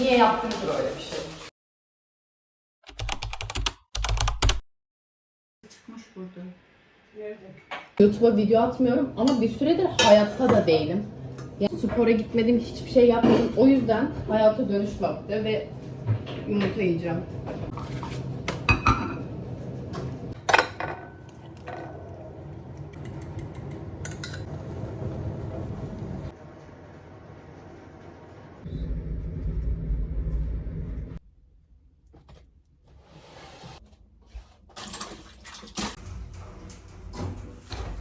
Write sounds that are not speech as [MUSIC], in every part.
Niye yaptım ki böyle bir şey? YouTube'a video atmıyorum ama bir süredir hayatta da değilim. Yani spora gitmedim, hiçbir şey yapmadım. O yüzden hayata dönüş vakti ve yumurta yiyeceğim.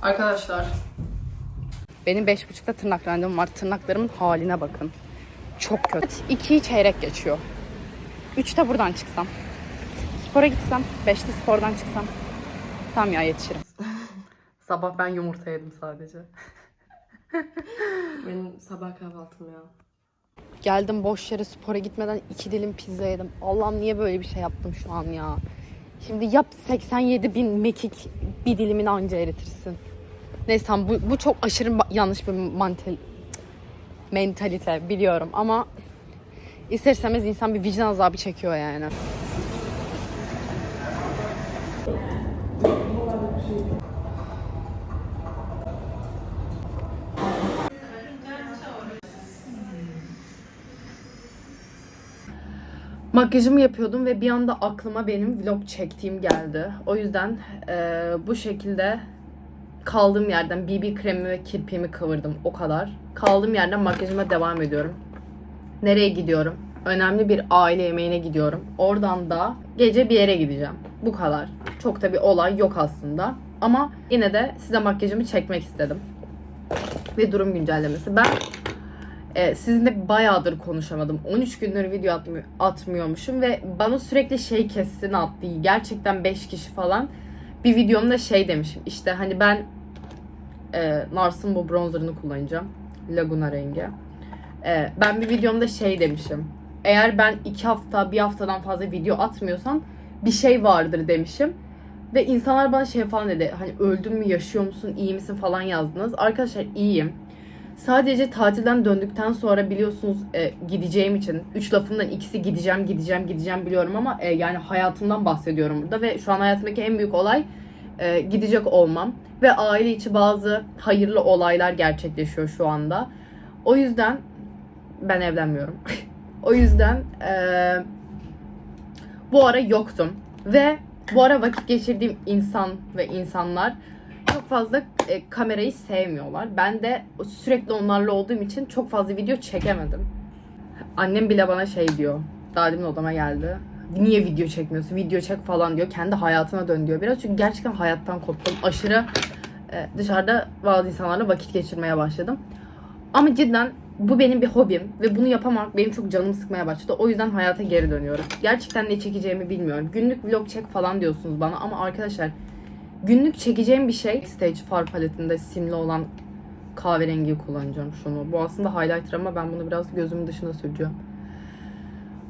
Arkadaşlar. Benim beş buçukta tırnak randevum var. Tırnaklarımın haline bakın. Çok kötü. İkiyi çeyrek geçiyor. Üçte buradan çıksam. Spora gitsem. Beşte spordan çıksam. Tam ya yetişirim. [LAUGHS] Sabah ben yumurta yedim sadece. [LAUGHS] Benim sabah kahvaltım ya. Geldim boş yere spora gitmeden iki dilim pizza yedim. Allah'ım niye böyle bir şey yaptım şu an ya. Şimdi yap 87 bin mekik bir dilimini anca eritirsin. Neyse tamam bu, bu çok aşırı yanlış bir mantel, mentalite biliyorum ama ister istemez insan bir vicdan azabı çekiyor yani. Makyajımı yapıyordum ve bir anda aklıma benim vlog çektiğim geldi. O yüzden eee, bu şekilde kaldığım yerden BB kremi ve kirpiğimi kıvırdım. O kadar. Kaldığım yerden makyajıma devam ediyorum. Nereye gidiyorum? Önemli bir aile yemeğine gidiyorum. Oradan da gece bir yere gideceğim. Bu kadar. Çok da bir olay yok aslında. Ama yine de size makyajımı çekmek istedim. Ve durum güncellemesi. Ben e, sizinle bayağıdır konuşamadım. 13 gündür video atmıyor, atmıyormuşum ve bana sürekli şey kessin attı. Gerçekten 5 kişi falan. Bir videomda şey demişim. İşte hani ben e, Nars'ın bu bronzerını kullanacağım. Laguna rengi. E, ben bir videomda şey demişim. Eğer ben 2 hafta, bir haftadan fazla video atmıyorsam bir şey vardır demişim. Ve insanlar bana şey falan dedi. Hani öldün mü, yaşıyor musun, iyi misin falan yazdınız. Arkadaşlar iyiyim. Sadece tatilden döndükten sonra biliyorsunuz e, gideceğim için üç lafımdan ikisi gideceğim gideceğim gideceğim biliyorum ama e, yani hayatımdan bahsediyorum burada ve şu an hayatımdaki en büyük olay e, gidecek olmam ve aile içi bazı hayırlı olaylar gerçekleşiyor şu anda. O yüzden ben evlenmiyorum. [LAUGHS] o yüzden e, bu ara yoktum ve bu ara vakit geçirdiğim insan ve insanlar çok fazla e, kamerayı sevmiyorlar. Ben de sürekli onlarla olduğum için çok fazla video çekemedim. Annem bile bana şey diyor. Daha demin odama geldi. Niye video çekmiyorsun? Video çek falan diyor. Kendi hayatına dön diyor biraz. Çünkü gerçekten hayattan koptum. Aşırı e, dışarıda bazı insanlarla vakit geçirmeye başladım. Ama cidden bu benim bir hobim ve bunu yapamak benim çok canımı sıkmaya başladı. O yüzden hayata geri dönüyorum. Gerçekten ne çekeceğimi bilmiyorum. Günlük vlog çek falan diyorsunuz bana ama arkadaşlar Günlük çekeceğim bir şey Stage far paletinde simli olan kahverengiyi kullanacağım şunu. Bu aslında highlighter ama ben bunu biraz gözümün dışına süreceğim.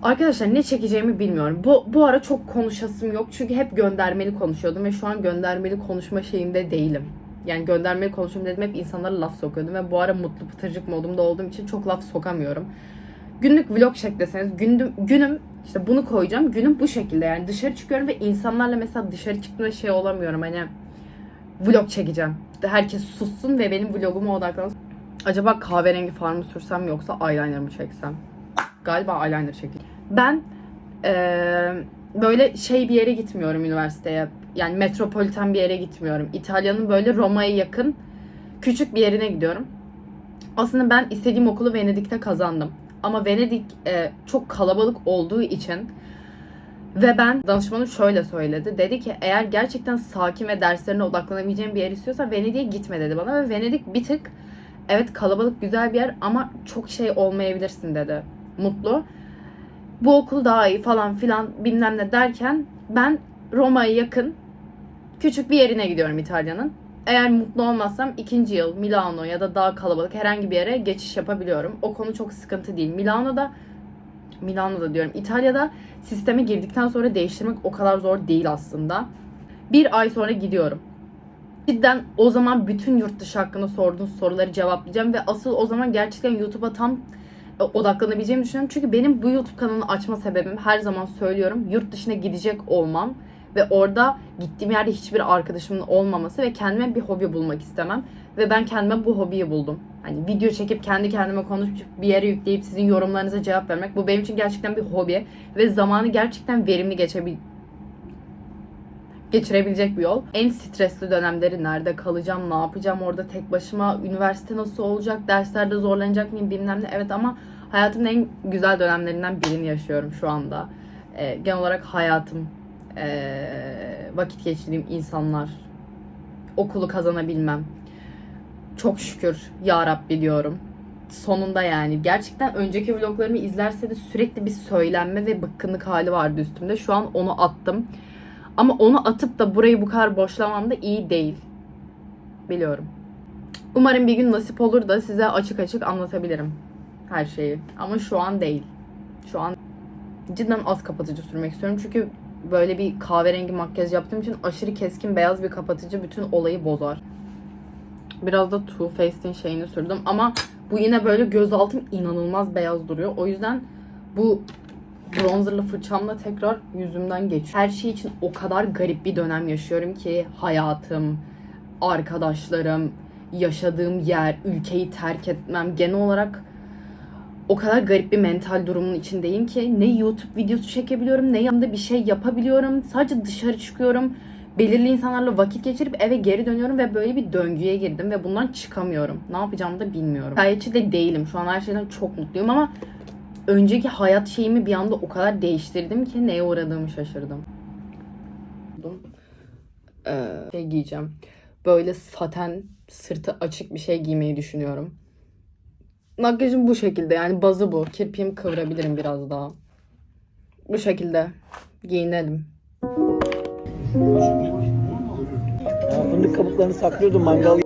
Arkadaşlar ne çekeceğimi bilmiyorum. Bu, bu ara çok konuşasım yok. Çünkü hep göndermeli konuşuyordum ve şu an göndermeli konuşma şeyimde değilim. Yani göndermeli konuşuyorum dedim hep insanlara laf sokuyordum ve bu ara mutlu pıtırcık modumda olduğum için çok laf sokamıyorum. Günlük vlog çek deseniz günüm, günüm işte bunu koyacağım. Günüm bu şekilde yani dışarı çıkıyorum ve insanlarla mesela dışarı çıktığımda şey olamıyorum hani vlog çekeceğim. Herkes sussun ve benim vloguma odaklansın. Acaba kahverengi far mı sürsem yoksa eyeliner mı çeksem? Galiba eyeliner çekeyim. Ben eee, böyle şey bir yere gitmiyorum üniversiteye. Yani metropoliten bir yere gitmiyorum. İtalya'nın böyle Roma'ya yakın küçük bir yerine gidiyorum. Aslında ben istediğim okulu Venedik'te kazandım. Ama Venedik e, çok kalabalık olduğu için ve ben danışmanım şöyle söyledi. Dedi ki eğer gerçekten sakin ve derslerine odaklanabileceğin bir yer istiyorsan Venedik'e gitme dedi bana. Ve Venedik bir tık evet kalabalık güzel bir yer ama çok şey olmayabilirsin dedi. Mutlu. Bu okul daha iyi falan filan bilmem ne derken ben Roma'ya yakın küçük bir yerine gidiyorum İtalya'nın. Eğer mutlu olmazsam ikinci yıl Milano ya da daha kalabalık herhangi bir yere geçiş yapabiliyorum. O konu çok sıkıntı değil. Milano'da Milano'da diyorum. İtalya'da sisteme girdikten sonra değiştirmek o kadar zor değil aslında. Bir ay sonra gidiyorum. Cidden o zaman bütün yurt dışı hakkında sorduğunuz soruları cevaplayacağım ve asıl o zaman gerçekten YouTube'a tam e, odaklanabileceğimi düşünüyorum. Çünkü benim bu YouTube kanalını açma sebebim her zaman söylüyorum yurt dışına gidecek olmam ve orada gittiğim yerde hiçbir arkadaşımın olmaması ve kendime bir hobi bulmak istemem. Ve ben kendime bu hobiyi buldum. Hani video çekip kendi kendime konuşup bir yere yükleyip sizin yorumlarınıza cevap vermek. Bu benim için gerçekten bir hobi ve zamanı gerçekten verimli geçebil geçirebilecek bir yol. En stresli dönemleri nerede kalacağım, ne yapacağım orada tek başıma, üniversite nasıl olacak, derslerde zorlanacak mıyım bilmem ne. Evet ama hayatımın en güzel dönemlerinden birini yaşıyorum şu anda. Ee, genel olarak hayatım, ee, vakit geçirdiğim insanlar, okulu kazanabilmem. Çok şükür ya Rabbi diyorum. Sonunda yani. Gerçekten önceki vloglarımı izlerse de sürekli bir söylenme ve bıkkınlık hali vardı üstümde. Şu an onu attım. Ama onu atıp da burayı bu kadar boşlamam da iyi değil. Biliyorum. Umarım bir gün nasip olur da size açık açık anlatabilirim her şeyi. Ama şu an değil. Şu an cidden az kapatıcı sürmek istiyorum. Çünkü böyle bir kahverengi makyaj yaptığım için aşırı keskin beyaz bir kapatıcı bütün olayı bozar. Biraz da Too Faced'in şeyini sürdüm ama bu yine böyle göz altım inanılmaz beyaz duruyor. O yüzden bu bronzerlı fırçamla tekrar yüzümden geçiyor. Her şey için o kadar garip bir dönem yaşıyorum ki hayatım, arkadaşlarım, yaşadığım yer, ülkeyi terk etmem genel olarak o kadar garip bir mental durumun içindeyim ki ne YouTube videosu çekebiliyorum ne yanında bir şey yapabiliyorum. Sadece dışarı çıkıyorum. Belirli insanlarla vakit geçirip eve geri dönüyorum ve böyle bir döngüye girdim ve bundan çıkamıyorum. Ne yapacağımı da bilmiyorum. Şikayetçi de değilim. Şu an her şeyden çok mutluyum ama önceki hayat şeyimi bir anda o kadar değiştirdim ki neye uğradığımı şaşırdım. Ee, şey giyeceğim. Böyle saten sırtı açık bir şey giymeyi düşünüyorum. Makyajım bu şekilde yani bazı bu. Kirpiğimi kıvırabilirim biraz daha. Bu şekilde giyinelim. Ya fındık kabuklarını saklıyordum mangal